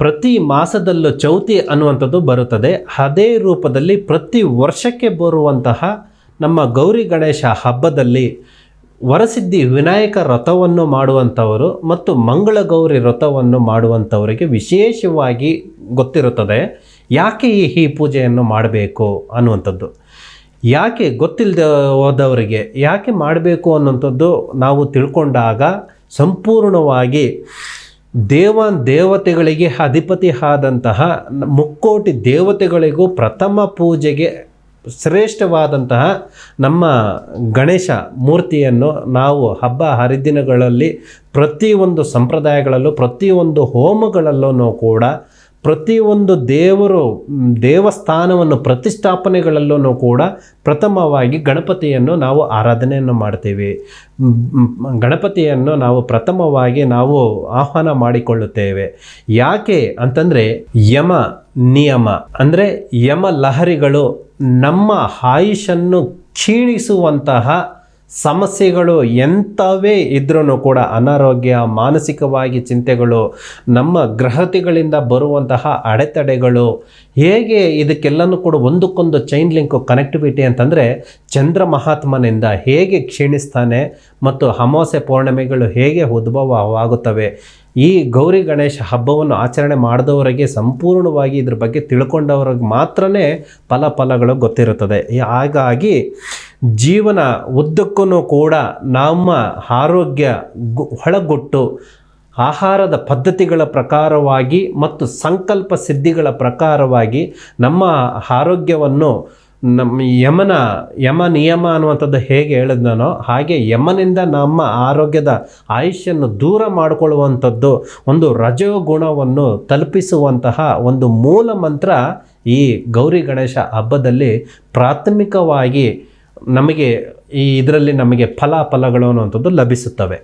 ಪ್ರತಿ ಮಾಸದಲ್ಲೂ ಚೌತಿ ಅನ್ನುವಂಥದ್ದು ಬರುತ್ತದೆ. ಅದೇ ರೂಪದಲ್ಲಿ ಪ್ರತಿ ವರ್ಷಕ್ಕೆ ಬರುವಂತಹ ನಮ್ಮ ಗೌರಿ ಗಣೇಶ ಹಬ್ಬದಲ್ಲಿ ವರಸಿದ್ಧಿ ವಿನಾಯಕ ವ್ರತವನ್ನು ಮಾಡುವಂಥವರು ಮತ್ತು ಮಂಗಳ ಗೌರಿ ರಥವನ್ನು ಮಾಡುವಂಥವರಿಗೆ ವಿಶೇಷವಾಗಿ ಗೊತ್ತಿರುತ್ತದೆ. ಯಾಕೆ ಈ ಈ ಪೂಜೆಯನ್ನು ಮಾಡಬೇಕು ಅನ್ನುವಂಥದ್ದು. ಯಾಕೆ ಗೊತ್ತಿಲ್ಲದೆ ಹೋದವರಿಗೆ ಯಾಕೆ ಮಾಡಬೇಕು ಅನ್ನುವಂಥದ್ದು ನಾವು ತಿಳ್ಕೊಂಡಾಗ ಸಂಪೂರ್ಣವಾಗಿ ದೇವ ದೇವತೆಗಳಿಗೆ ಅಧಿಪತಿ ಆದಂತಹ ಮುಕ್ಕೋಟಿ ದೇವತೆಗಳಿಗೂ ಪ್ರಥಮ ಪೂಜೆಗೆ ಶ್ರೇಷ್ಠವಾದಂತಹ ನಮ್ಮ ಗಣೇಶ ಮೂರ್ತಿಯನ್ನು ನಾವು ಹಬ್ಬ ಹರಿದಿನಗಳಲ್ಲಿ ಪ್ರತಿಯೊಂದು ಸಂಪ್ರದಾಯಗಳಲ್ಲೂ ಪ್ರತಿಯೊಂದು ಹೋಮಗಳಲ್ಲೂ ಕೂಡ ಪ್ರತಿಯೊಂದು ದೇವರು ದೇವಸ್ಥಾನವನ್ನು ಪ್ರತಿಷ್ಠಾಪನೆಗಳಲ್ಲೂ ಕೂಡ ಪ್ರಥಮವಾಗಿ ಗಣಪತಿಯನ್ನು ನಾವು ಆರಾಧನೆಯನ್ನು ಮಾಡ್ತೀವಿ. ಗಣಪತಿಯನ್ನು ನಾವು ಪ್ರಥಮವಾಗಿ ನಾವು ಆಹ್ವಾನ ಮಾಡಿಕೊಳ್ಳುತ್ತೇವೆ. ಯಾಕೆ ಅಂತಂದರೆ ಯಮ ನಿಯಮ, ಅಂದರೆ ಯಮ ಲಹರಿಗಳು ನಮ್ಮ ಆಯುಷನ್ನು ಕ್ಷೀಣಿಸುವಂತಹ ಸಮಸ್ಯೆಗಳು ಎಂಥವೇ ಇದ್ರೂ ಕೂಡ ಅನಾರೋಗ್ಯ, ಮಾನಸಿಕವಾಗಿ ಚಿಂತೆಗಳು, ನಮ್ಮ ಗ್ರಹತಿಗಳಿಂದ ಬರುವಂತಹ ಅಡೆತಡೆಗಳು, ಹೇಗೆ ಇದಕ್ಕೆಲ್ಲನೂ ಕೂಡ ಒಂದಕ್ಕೊಂದು ಚೈನ್ ಲಿಂಕು ಕನೆಕ್ಟಿವಿಟಿ ಅಂತಂದರೆ ಚಂದ್ರ ಮಹಾತ್ಮನಿಂದ ಹೇಗೆ ಕ್ಷೀಣಿಸ್ತಾನೆ ಮತ್ತು ಅಮಾವಾಸ್ಯೆ ಪೌರ್ಣಿಮೆಗಳು ಹೇಗೆ ಉದ್ಭವವಾಗುತ್ತವೆ. ಈ ಗೌರಿ ಗಣೇಶ ಹಬ್ಬವನ್ನು ಆಚರಣೆ ಮಾಡಿದವರಿಗೆ ಸಂಪೂರ್ಣವಾಗಿ ಇದ್ರ ಬಗ್ಗೆ ತಿಳ್ಕೊಂಡವ್ರಿಗೆ ಮಾತ್ರನೇ ಫಲ ಫಲಗಳು ಗೊತ್ತಿರುತ್ತದೆ. ಹಾಗಾಗಿ ಜೀವನ ಉದ್ದಕ್ಕೂ ಕೂಡ ನಮ್ಮ ಆರೋಗ್ಯ ಒಳಗೊಟ್ಟು ಆಹಾರದ ಪದ್ಧತಿಗಳ ಪ್ರಕಾರವಾಗಿ ಮತ್ತು ಸಂಕಲ್ಪ ಸಿದ್ಧಿಗಳ ಪ್ರಕಾರವಾಗಿ ನಮ್ಮ ಆರೋಗ್ಯವನ್ನು ನಮ್ಮ ಯಮನ, ಯಮ ನಿಯಮ ಅನ್ನುವಂಥದ್ದು ಹೇಗೆ ಹೇಳಿದ್ನೋ ಹಾಗೆ ಯಮನಿಂದ ನಮ್ಮ ಆರೋಗ್ಯದ ಆಯುಷ್ಯನ್ನು ದೂರ ಮಾಡಿಕೊಳ್ಳುವಂಥದ್ದು ಒಂದು ರಜೋಗುಣವನ್ನು ತಲುಪಿಸುವಂತಹ ಒಂದು ಮೂಲ ಮಂತ್ರ ಈ ಗೌರಿ ಗಣೇಶ ಹಬ್ಬದಲ್ಲಿ ಪ್ರಾಥಮಿಕವಾಗಿ ನಮಗೆ ಈ ಇದರಲ್ಲಿ ನಮಗೆ ಫಲಾಫಲಗಳು ಅನ್ನುವಂಥದ್ದು ಲಭಿಸುತ್ತವೆ.